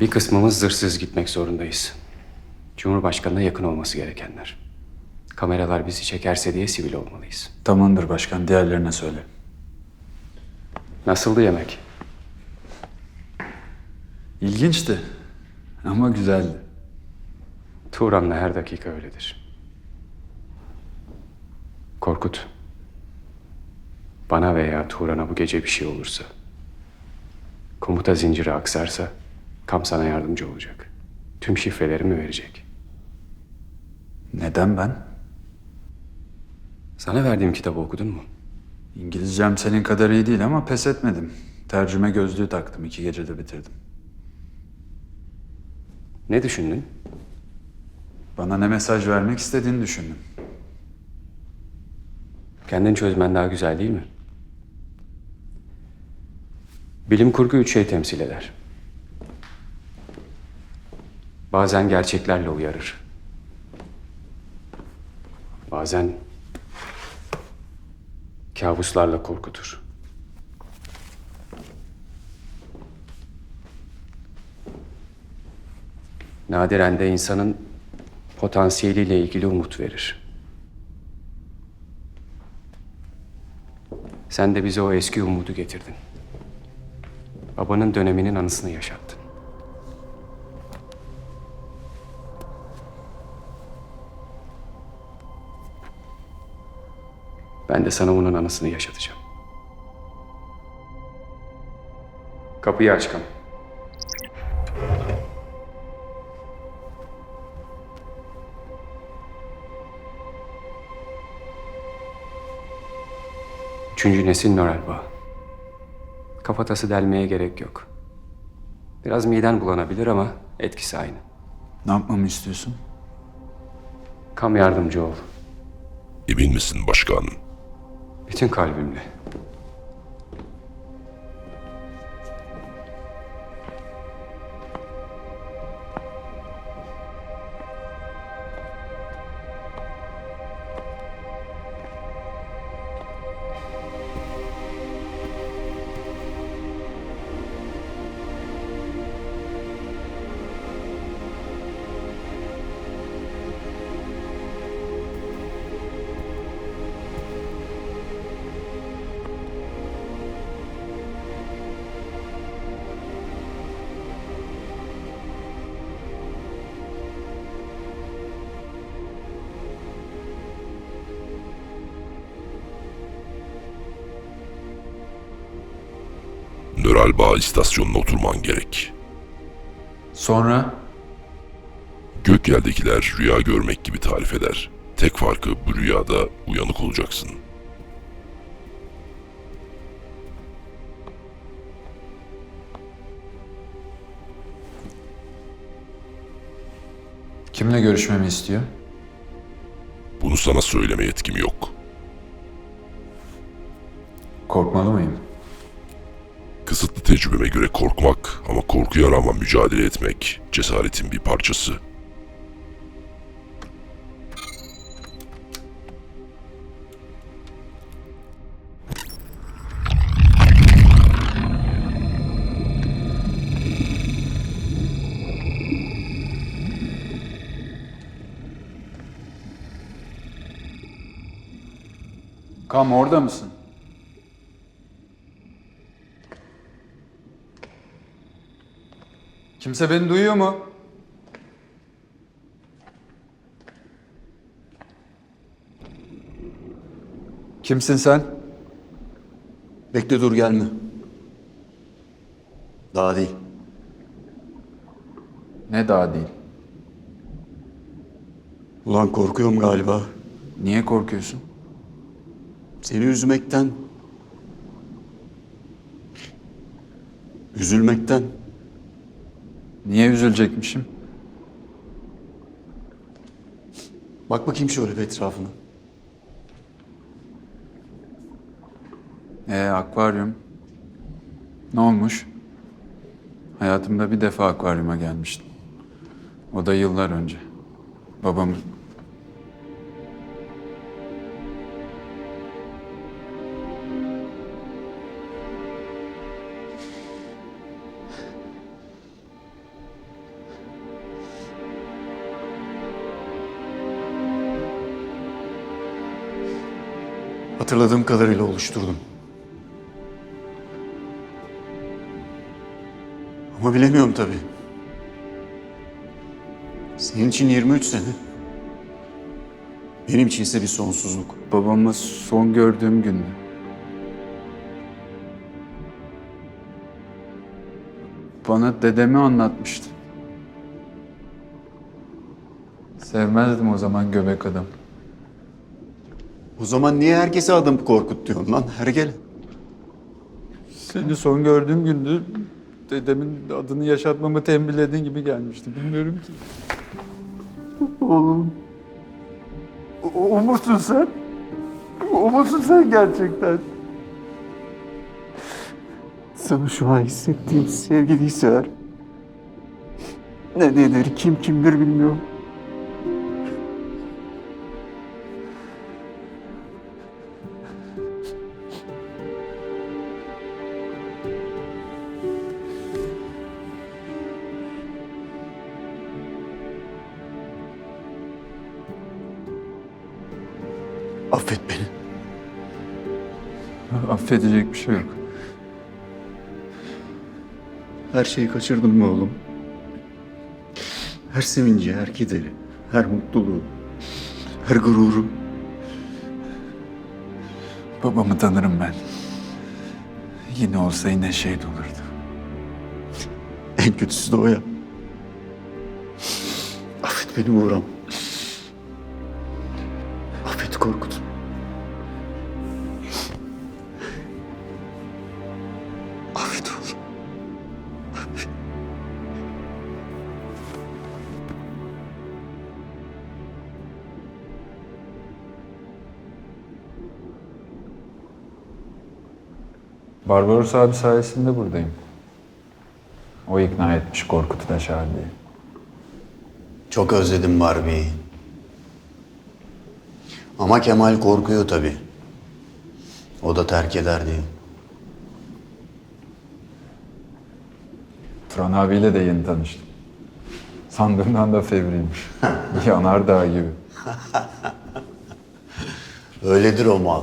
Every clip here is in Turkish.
Bir kısmımız zırhsız gitmek zorundayız. Cumhurbaşkanına yakın olması gerekenler. Kameralar bizi çekerse diye sivil olmalıyız. Tamamdır başkan. Diğerlerine söyle. Nasıldı yemek? İlginçti. Ama güzeldi. Turan'la her dakika öyledir. Korkut. Bana veya Turan'a bu gece bir şey olursa, komuta zinciri aksarsa, Kam sana yardımcı olacak. Tüm şifrelerimi verecek. Neden ben? Sana verdiğim kitabı okudun mu? İngilizcem senin kadar iyi değil ama pes etmedim. Tercüme gözlüğü taktım. iki gecede bitirdim. Ne düşündün? Bana ne mesaj vermek istediğini düşündüm. Kendin çözmen daha güzel değil mi? Bilim kurgu üç şey temsil eder. Bazen gerçeklerle uyarır. Bazen kabuslarla korkutur. Nadiren de insanın potansiyeliyle ilgili umut verir. Sen de bize o eski umudu getirdin. Babanın döneminin anısını yaşattın. Ben de sana onun anısını yaşatacağım. Kapıyı aç Kam. Üçüncü nesil nöral bağ. Kafatası delmeye gerek yok. Biraz miden bulanabilir ama etkisi aynı. Ne yapmamı istiyorsun? Kam yardımcı ol. Emin misin başkan? Bütün kalbimle. Nöral Bağ istasyonuna oturman gerek. Sonra Gökyeldekiler rüya görmek gibi tarif eder. Tek farkı bu rüyada uyanık olacaksın. kimle görüşmemi istiyor? Bunu sana söyleme yetkim yok. Korkmalı mıyım? Kısıtlı tecrübeme göre korkmak ama korkuya rağmen mücadele etmek cesaretin bir parçası. Kam orada mısın? Kimse beni duyuyor mu? Kimsin sen? Bekle dur gelme. Daha değil. Ne daha değil. Ulan korkuyorum galiba. Niye korkuyorsun? Seni üzmekten. Üzülmekten. Niye üzülecekmişim? Bak bakayım şöyle bir etrafına. Ee akvaryum. Ne olmuş? Hayatımda bir defa akvaryuma gelmiştim. O da yıllar önce. Babamın Hatırladığım kadarıyla oluşturdum. Ama bilemiyorum tabii. Senin için 23 sene. Benim için ise bir sonsuzluk. Babamı son gördüğüm gündü. Bana dedemi anlatmıştı. Sevmezdim o zaman göbek adam. O zaman niye herkese adım Korkut diyorsun lan? Hergele. Seni son gördüğüm gündü. Dedemin adını yaşatmamı tembihlediğin gibi gelmişti. Bilmiyorum ki. Oğlum. O, o musun sen? O musun sen gerçekten? Sana şu an hissettiğim sevgiliyse eğer... Ne nedir, kim kimdir bilmiyorum. Affet beni. Affedecek bir şey yok. Her şeyi kaçırdın mı oğlum? Her sevinci, her kederi, her mutluluğu, her gururu. Babamı tanırım ben. Yine olsa yine şehit olurdu. En kötüsü de o ya. Affet beni Uğur'um. Affet Korkut. Barbaros abi sayesinde buradayım. O ikna etmiş çağır diye. Çok özledim Barbie'yi. Ama Kemal korkuyor tabii. O da terk eder diye. Turan abiyle de yeni tanıştım. Sandığımdan da fevriymiş. Yanardağ gibi. Öyledir o mal.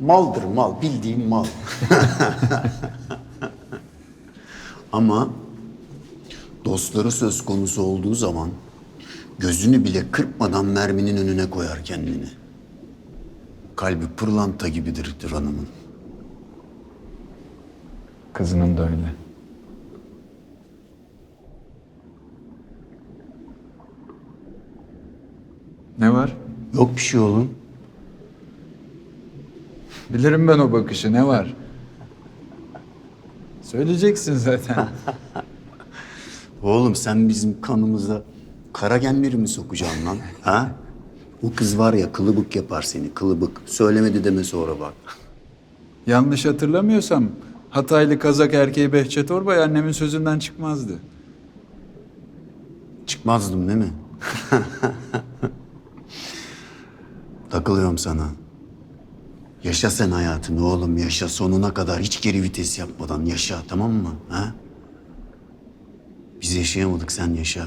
Maldır mal, bildiğim mal. Ama dostları söz konusu olduğu zaman gözünü bile kırpmadan merminin önüne koyar kendini. Kalbi pırlanta gibidir Hanım'ın. Kızının da öyle. Ne var? Yok bir şey oğlum. Bilirim ben o bakışı. Ne var? Söyleyeceksin zaten. Oğlum sen bizim kanımıza kara genleri mi sokacaksın lan? Ha? O kız var ya kılıbık yapar seni kılıbık. Söylemedi deme sonra bak. Yanlış hatırlamıyorsam Hataylı Kazak erkeği Behçet Orbay annemin sözünden çıkmazdı. Çıkmazdım değil mi? Takılıyorum sana. Yaşa sen hayatını oğlum yaşa sonuna kadar hiç geri vites yapmadan yaşa tamam mı? Ha? Biz yaşayamadık sen yaşa.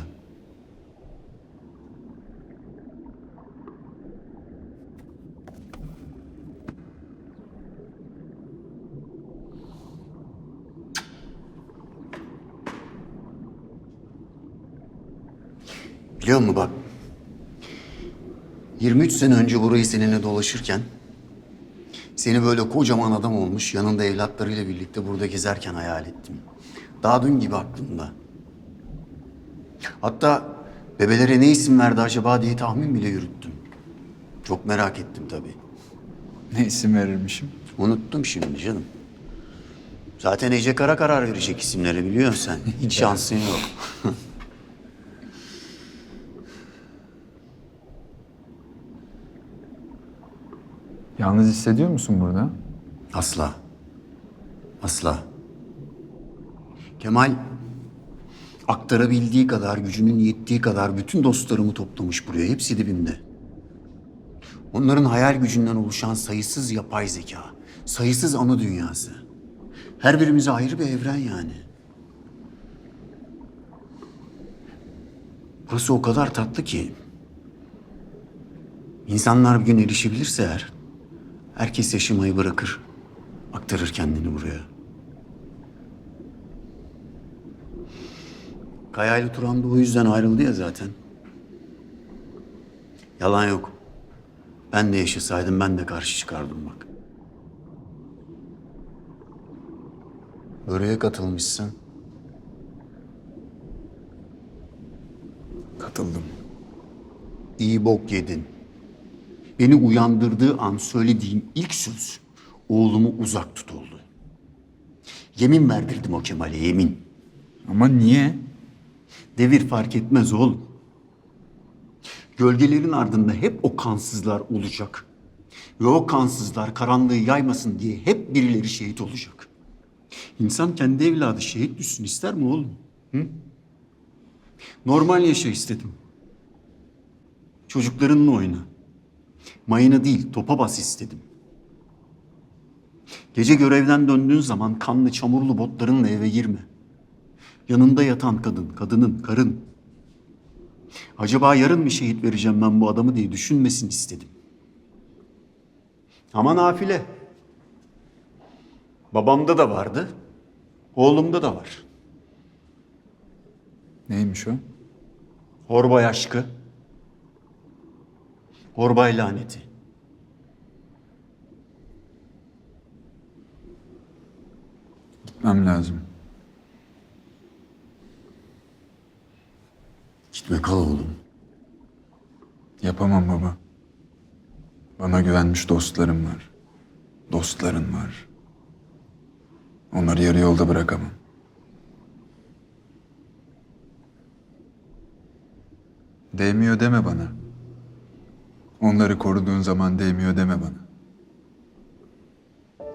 Biliyor musun bak 23 sene önce burayı seninle dolaşırken seni böyle kocaman adam olmuş yanında evlatlarıyla birlikte burada gezerken hayal ettim. Daha dün gibi aklımda. Hatta bebelere ne isim verdi acaba diye tahmin bile yürüttüm. Çok merak ettim tabii. Ne isim verirmişim? Unuttum şimdi canım. Zaten Ece Kara karar verecek isimleri biliyorsun sen. Hiç şansın yok. Yalnız hissediyor musun burada? Asla. Asla. Kemal aktarabildiği kadar, gücünün yettiği kadar bütün dostlarımı toplamış buraya. Hepsi dibimde. Onların hayal gücünden oluşan sayısız yapay zeka, sayısız anı dünyası. Her birimize ayrı bir evren yani. Burası o kadar tatlı ki. İnsanlar bir gün erişebilirse eğer Herkes yaşamayı bırakır. Aktarır kendini buraya. Kayaylı Turan da o yüzden ayrıldı ya zaten. Yalan yok. Ben de yaşasaydım ben de karşı çıkardım bak. Böreğe katılmışsın. Katıldım. İyi bok yedin. Beni uyandırdığı an söylediğim ilk söz oğlumu uzak tut oldu. Yemin verdirdim o Kemal'e yemin. Ama niye? Devir fark etmez oğlum. Gölgelerin ardında hep o kansızlar olacak. Ve o kansızlar karanlığı yaymasın diye hep birileri şehit olacak. İnsan kendi evladı şehit düşsün ister mi oğlum? Hı? Normal yaşa istedim. Çocuklarınla oyna. Mayına değil topa bas istedim. Gece görevden döndüğün zaman kanlı çamurlu botlarınla eve girme. Yanında yatan kadın, kadının, karın. Acaba yarın mı şehit vereceğim ben bu adamı diye düşünmesin istedim. Ama nafile. Babamda da vardı, oğlumda da var. Neymiş o? Horbay aşkı, horbay laneti. Gitmem lazım. Gitme kal oğlum. Yapamam baba. Bana güvenmiş dostlarım var. Dostların var. Onları yarı yolda bırakamam. Değmiyor deme bana. Onları koruduğun zaman değmiyor deme bana.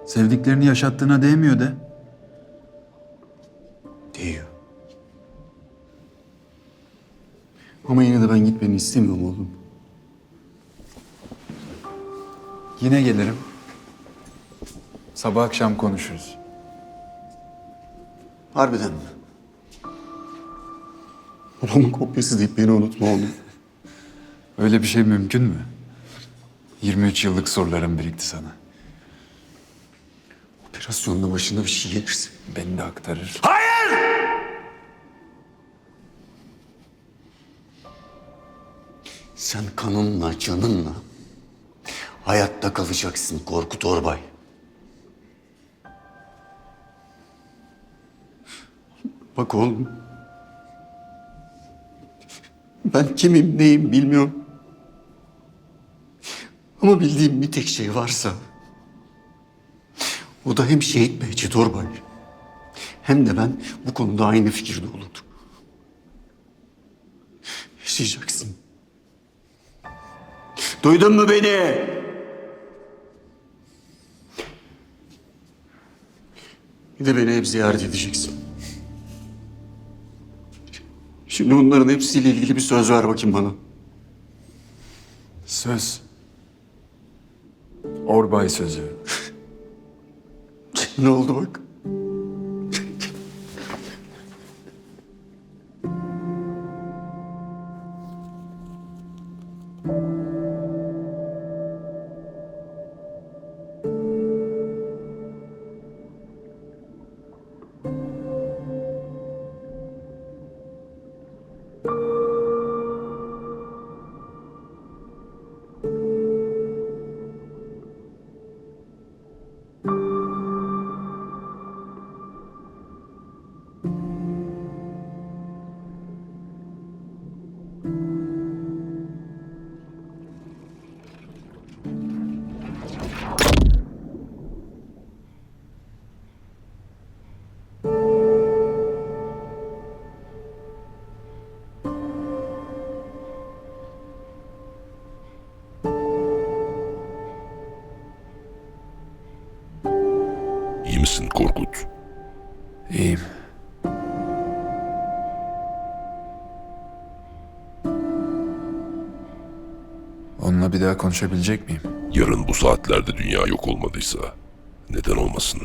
Sevdiklerini yaşattığına değmiyor de. Değiyor. Ama yine de ben gitmeni istemiyorum oğlum. Yine gelirim. Sabah akşam konuşuruz. Harbiden mi? Babamın kopyası deyip beni unutma oğlum. Öyle bir şey mümkün mü? 23 yıllık sorularım birikti sana. Operasyonda başına bir şey gelirse. Beni de aktarır. Sen kanınla, canınla hayatta kalacaksın Korkut Orbay. Bak oğlum. Ben kimim, neyim bilmiyorum. Ama bildiğim bir tek şey varsa... O da hem şehit Behçet Orbay... ...hem de ben bu konuda aynı fikirde olurdum. Yaşayacaksın. Duydun mu beni? Bir de beni hep ziyaret edeceksin. Şimdi bunların hepsiyle ilgili bir söz ver bakayım bana. Söz. Orbay sözü. Ne oldu bak? Misin Korkut? İyiyim. Onunla bir daha konuşabilecek miyim? Yarın bu saatlerde dünya yok olmadıysa neden olmasın?